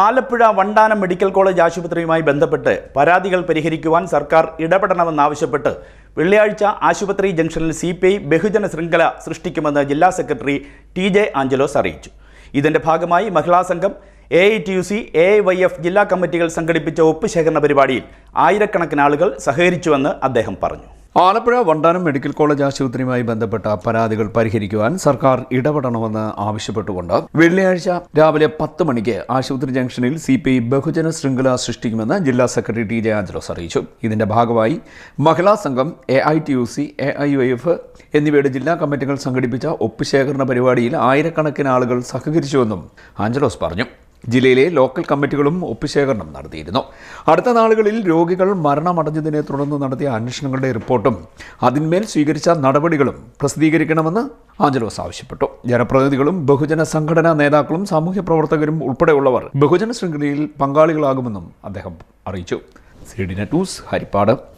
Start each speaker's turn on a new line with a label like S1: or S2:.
S1: Alappuzha Vandanam medical college ആശുപത്രിയുമായി ബന്ധപ്പെട്ട് പരാതികൾ പരിഹരിക്കുവാൻ സർക്കാർ ഇടപെടണമെന്നാവശ്യപ്പെട്ട് വെള്ളിയാഴ്ച ആശുപത്രി ജംഗ്ഷനിൽ സി പി ഐ ബഹുജന ശൃംഖല സൃഷ്ടിക്കുമെന്ന് ജില്ലാ സെക്രട്ടറി ടി ജെ ആഞ്ചലോസ് അറിയിച്ചു. ഇതിന്റെ ഭാഗമായി മഹിളാ സംഘം A I T U C A I Y F ജില്ലാ കമ്മിറ്റികൾ സംഘടിപ്പിച്ച ഒപ്പ് ശേഖരണ പരിപാടിയിൽ ആയിരക്കണക്കിന് ആളുകൾ സഹകരിച്ചുവെന്ന് അദ്ദേഹം പറഞ്ഞു.
S2: ആലപ്പുഴ വണ്ടാനം മെഡിക്കൽ കോളേജ് ആശുപത്രിയുമായി ബന്ധപ്പെട്ട പരാതികൾ പരിഹരിക്കുവാൻ സർക്കാർ ഇടപെടണമെന്ന് ആവശ്യപ്പെട്ടുകൊണ്ട് വെള്ളിയാഴ്ച രാവിലെ പത്ത് മണിക്ക് ആശുപത്രി ജംഗ്ഷനിൽ സി പി ബഹുജന ശൃംഖല സൃഷ്ടിക്കുമെന്ന് ജില്ലാ സെക്രട്ടറി ടി ജെ ആഞ്ചലോസ് അറിയിച്ചു. ഇതിന്റെ ഭാഗമായി മഹിളാ സംഘം A I T U C A I U F എന്നിവയുടെ ജില്ലാ കമ്മിറ്റികൾ സംഘടിപ്പിച്ച ഒപ്പ് ശേഖരണ പരിപാടിയിൽ ആയിരക്കണക്കിന് ആളുകൾ സഹകരിച്ചുവെന്നും ആഞ്ചലോസ് പറഞ്ഞു. ജില്ലയിലെ ലോക്കൽ കമ്മിറ്റികളും ഒപ്പുശേഖരണം നടത്തിയിരുന്നു. അടുത്ത നാളുകളിൽ രോഗികൾ മരണമടഞ്ഞതിനെ തുടർന്ന് നടത്തിയ അന്വേഷണങ്ങളുടെ റിപ്പോർട്ടും അതിന്മേൽ സ്വീകരിച്ച നടപടികളും പ്രസിദ്ധീകരിക്കണമെന്ന് ആഞ്ചലോസ് ആവശ്യപ്പെട്ടു. ജനപ്രതിനിധികളും ബഹുജന സംഘടനാ നേതാക്കളും സാമൂഹ്യ പ്രവർത്തകരും ഉൾപ്പെടെയുള്ളവർ ബഹുജന ശൃംഖലയിൽ പങ്കാളികളാകുമെന്നും അദ്ദേഹം അറിയിച്ചു. C D net news Harippad.